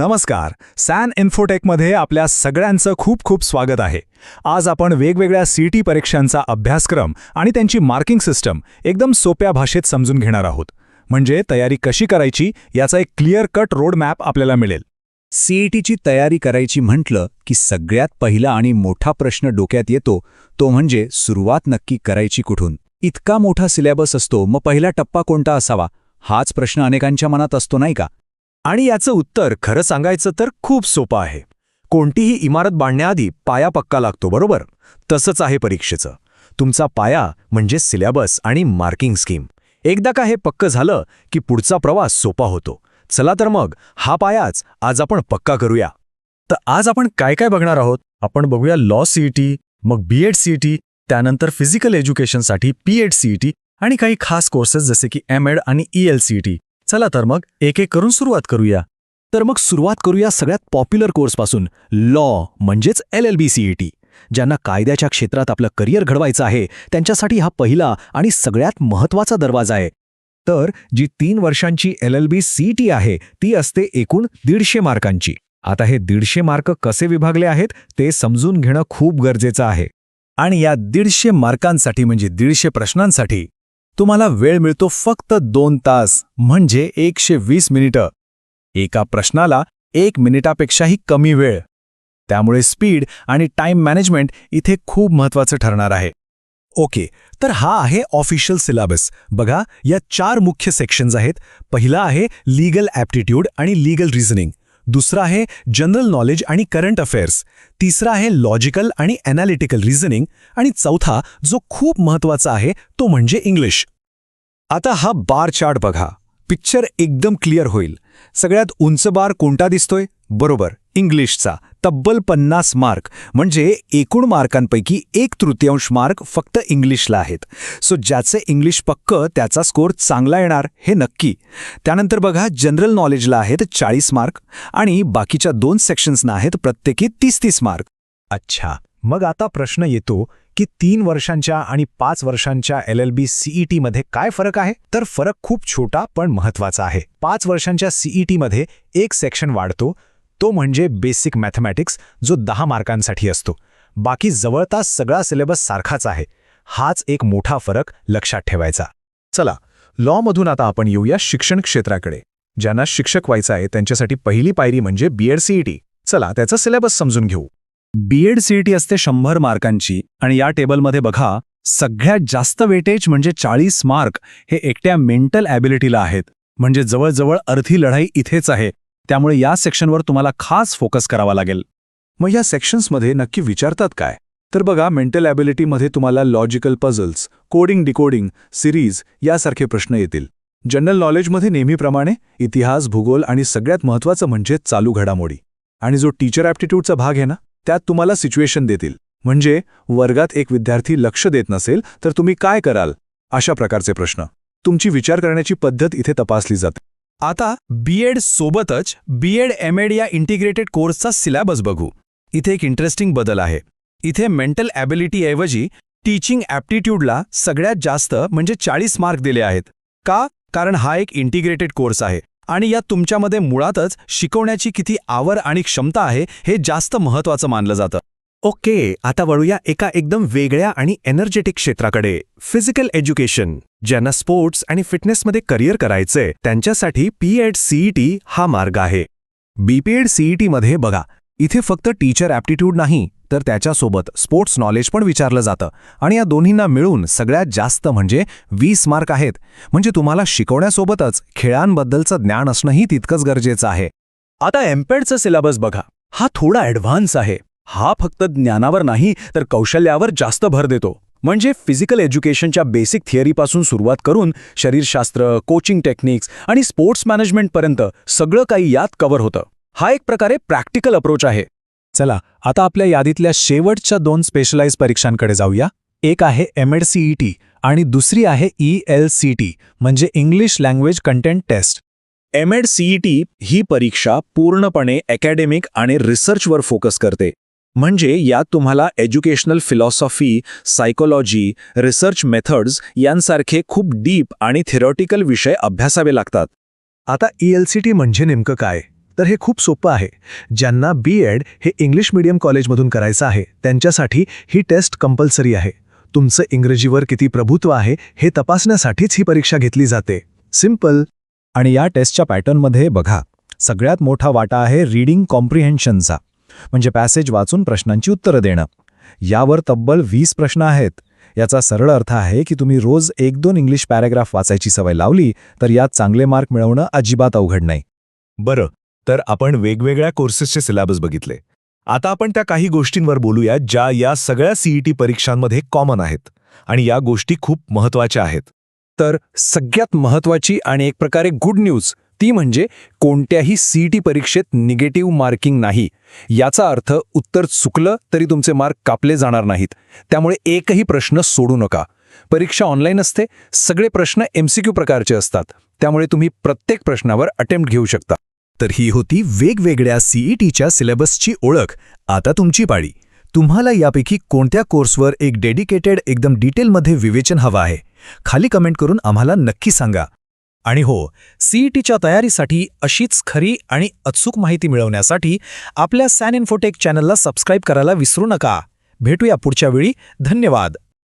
नमस्कार. सॅन इन्फोटेकमध्ये आपल्या सगळ्यांचं खूप खूप स्वागत आहे. आज आपण वेगवेगळ्या सी टी परीक्षांचा अभ्यासक्रम आणि त्यांची मार्किंग सिस्टम एकदम सोप्या भाषेत समजून घेणार आहोत. म्हणजे तयारी कशी करायची याचा एक क्लिअर कट रोड मॅप आपल्याला मिळेल. सीईटीची तयारी करायची म्हटलं की सगळ्यात पहिला आणि मोठा प्रश्न डोक्यात येतो तो म्हणजे सुरुवात नक्की करायची कुठून? इतका मोठा सिलेबस असतो मग पहिला टप्पा कोणता असावा? हाच प्रश्न अनेकांच्या मनात असतो नाही का? आणि याचं उत्तर खरं सांगायचं तर खूप सोपं आहे. कोणतीही इमारत बांधण्याआधी पाया पक्का लागतो बरोबर? तसंच आहे परीक्षेचं. तुमचा पाया म्हणजे सिलेबस आणि मार्किंग स्कीम. एकदा का हे पक्क झालं की पुढचा प्रवास सोपा होतो. चला तर मग हा पायाच आज आपण पक्का करूया. तर आज आपण काय काय बघणार आहोत? आपण बघूया लॉ सीईटी मग बीएड सीईटी त्यानंतर फिजिकल एज्युकेशनसाठी पीएड सीईटी आणि काही खास कोर्सेस जसे की एम एड आणि ई एल सीईटी चला तर मग एक एक करून सुरुवात करूया. तर मग सुरुवात करूया सगळ्यात पॉप्युलर कोर्सपासून. लॉ म्हणजेच एल एल बी सीईटी ज्यांना कायद्याच्या क्षेत्रात आपलं करिअर घडवायचं आहे त्यांच्यासाठी हा पहिला आणि सगळ्यात महत्त्वाचा दरवाजा आहे. तर जी तीन वर्षांची एल एल बी सीईटी आहे ती असते एकूण दीडशे मार्कांची. आता हे दीडशे मार्क कसे विभागले आहेत ते समजून घेणं खूप गरजेचं आहे. आणि या दीडशे मार्कांसाठी म्हणजे दीडशे प्रश्नांसाठी तुम्हाला वेळ मिळतो फक्त दोन तास म्हणजे एकशे वीस मिनिटं. एका प्रश्नाला एक मिनिटापेक्षाही कमी वेळ. त्यामुळे स्पीड आणि टाइम मॅनेजमेंट इथे खूप महत्वाचं ठरणार आहे. ओके तर हा आहे ऑफिशियल सिलेबस. बघा या चार मुख्य सेक्शन्स आहेत. पहिला आहे लीगल ॲप्टिट्यूड आणि लीगल रिझनिंग दुसरा आहे जनरल नॉलेज आणि करंट अफेअर्स. तिसरा आहे लॉजिकल आणि ॲनालिटिकल रिझनिंग. आणि चौथा जो खूप महत्त्वाचा आहे तो म्हणजे इंग्लिश. आता हा बार चार्ट बघा. पिक्चर एकदम क्लिअर होईल. सगळ्यात उंच बार कोणता दिसतोय? बरोबर इंग्लिशचा. तब्बल पन्नास मार्क. म्हणजे एकूण मार्कांपैकी एक तृतीयांश मार्क फक्त इंग्लिशला आहेत. सो ज्याचे इंग्लिश पक्क त्याचा स्कोर चांगला येणार हे नक्की. त्यानंतर बघा जनरल नॉलेजला आहेत चाळीस मार्क आणि बाकीच्या दोन सेक्शन्सना आहेत प्रत्येकी तीस तीस मार्क. अच्छा. मग आता प्रश्न येतो की तीन वर्षांच्या आणि पाच वर्षांच्या एल एल बी काय फरक आहे? तर फरक खूप छोटा पण महत्त्वाचा आहे. पाच वर्षांच्या सीईटी मध्ये एक सेक्शन वाढतो तो म्हणजे बेसिक मॅथमॅटिक्स जो दहा मार्कांसाठी असतो. बाकी जवळतास सगळा सिलेबस सारखाच आहे. हाच एक मोठा फरक लक्षात ठेवायचा. चला लॉमधून आता आपण येऊया शिक्षण क्षेत्राकडे. ज्यांना शिक्षक व्हायचं आहे त्यांच्यासाठी पहिली पायरी म्हणजे बीएड सीईटी चला त्याचा सिलेबस समजून घेऊ. बीएड सीईटी असते शंभर मार्कांची. आणि या टेबलमध्ये बघा सगळ्यात जास्त वेटेज म्हणजे चाळीस मार्क हे एकट्या मेंटल ॲबिलिटीला आहेत. म्हणजे जवळजवळ अर्धी लढाई इथेच आहे. त्यामुळे या सेक्शनवर तुम्हाला खास फोकस करावा लागेल. मग या सेक्शन्समध्ये नक्की विचारतात काय? तर बघा मेंटल ॲबिलिटीमध्ये तुम्हाला logical puzzles coding decoding series यासारखे प्रश्न येतील. जनरल नॉलेजमध्ये नेहमीप्रमाणे इतिहास भूगोल आणि सगळ्यात महत्त्वाचं म्हणजे चालू घडामोडी. आणि जो टीचर ॲप्टिट्यूडचा भाग आहे ना त्यात तुम्हाला सिच्युएशन देतील. म्हणजे वर्गात एक विद्यार्थी लक्ष देत नसेल तर तुम्ही काय कराल? अशा प्रकारचे प्रश्न. तुमची विचार करण्याची पद्धत इथे तपासली जाते. आता बीएड सोबतच बीएड एमएड या इंटिग्रेटेड कोर्सचा सिलॅबस बघू. इथे एक इंटरेस्टिंग बदल आहे. इथे मेंटल ॲबिलिटीऐवजी टीचिंग ॲप्टिट्यूडला सगळ्यात जास्त म्हणजे चाळीस मार्क दिले आहेत. का? कारण हा एक इंटिग्रेटेड कोर्स आहे. आणि या तुमच्यामध्ये मुळातच शिकवण्याची किती आवर आणि क्षमता आहे हे जास्त महत्वाचं मानलं जातं. ओके आता वळूया एका एकदम वेगळ्या आणि एनर्जेटिक क्षेत्राकडे. फिजिकल एज्युकेशन ज्यांना स्पोर्ट्स आणि फिटनेसमध्ये करिअर करायचंय त्यांच्यासाठी पीएड सीईटी हा मार्ग आहे. बीपीएड सीईटीमध्ये बघा इथे फक्त टीचर ॲप्टिट्यूड नाही तर त्याच्यासोबत स्पोर्ट्स नॉलेज पण विचारलं जातं. आणि या दोन्हींना मिळून सगळ्यात जास्त म्हणजे वीस मार्क आहेत. म्हणजे तुम्हाला शिकवण्यासोबतच खेळांबद्दलचं ज्ञान असणंही तितकंच गरजेचं आहे. आता एम्पेडचं सिलेबस बघा. हा थोडा ॲडव्हान्स आहे. हा फक्त ज्ञानावर नाही तर कौशल्यावर जास्त भर देतो. म्हणजे फिजिकल एज्युकेशनच्या बेसिक थिअरीपासून सुरुवात करून शरीरशास्त्र कोचिंग टेक्निक्स आणि स्पोर्ट्स मॅनेजमेंटपर्यंत सगळं काही यात कव्हर होतं. हा एक प्रकारे प्रॅक्टिकल अप्रोच आहे. चला आता आपल्या यादीतल्या शेवटच्या दोन स्पेशलाइज परीक्षांकडे जाऊया. एक आहे एम एड सीईटी आणि दुसरी आहे ई एल सी टी म्हणजे English language content test. M Ed CET ही परीक्षा पूर्णपणे अकॅडेमिक आणि रिसर्चवर फोकस करते. म्हणजे यात तुम्हाला educational philosophy psychology research methods यांसारखे खूप डीप आणि थिरॉटिकल विषय अभ्यासावे लागतात. आता ई एल सी टी म्हणजे नेमकं काय? तर हे खूप सोपं आहे. ज्यांना बी एड हे इंग्लिश मीडियम कॉलेजमधून करायचं आहे त्यांच्यासाठी ही टेस्ट कंपल्सरी आहे. तुमचं इंग्रजीवर किती प्रभुत्व आहे हे तपासण्यासाठीच ही परीक्षा घेतली जाते. सिंपल आणि या टेस्टच्या पॅटर्नमध्ये बघा सगळ्यात मोठा वाटा आहे रीडिंग कॉम्प्रिहेन्शनचा म्हणजे पॅसेज वाचून प्रश्नांची उत्तरं देणं. यावर तब्बल वीस प्रश्न आहेत. याचा सरळ अर्थ आहे की तुम्ही रोज एक दोन इंग्लिश पॅरेग्राफ वाचायची सवय लावली तर यात चांगले मार्क मिळवणं अजिबात अवघड नाही. बरं तर आपण वेगवेगळ्या कोर्सेसचे सिलेबस बघितले. आता आपण त्या काही गोष्टींवर बोलूया ज्या या सगळ्या सीईटी परीक्षांमध्ये कॉमन आहेत आणि या गोष्टी खूप महत्त्वाच्या आहेत. तर सगळ्यात महत्वाची आणि एक प्रकारे गुड न्यूज ती म्हणजे कोणत्याही सीईटी परीक्षेत निगेटिव्ह मार्किंग नाही. याचा अर्थ उत्तर चुकलं तरी तुमचे मार्क कापले जाणार नाहीत. त्यामुळे एकही प्रश्न सोडू नका. परीक्षा ऑनलाईन असते सगळे प्रश्न एमसीक्यू प्रकारचे असतात. त्यामुळे तुम्ही प्रत्येक प्रश्नावर अटेम्प्ट घेऊ शकता. तर ही होती वेगवेगळ्या सीईटीच्या सिलेबसची ओळख. आता तुमची पाळी. तुम्हाला यापैकी कोणत्या कोर्सवर एक डेडिकेटेड एकदम डिटेलमध्ये विवेचन हवं आहे? खाली कमेंट करून आम्हाला नक्की सांगा. आणि हो सीईटीच्या तयारीसाठी अशीच खरी आणि अचूक माहिती मिळवण्यासाठी आपल्या सॅन इन्फोटेक चॅनलला सबस्क्राईब करायला विसरू नका. भेटूया पुढच्या वेळी. धन्यवाद.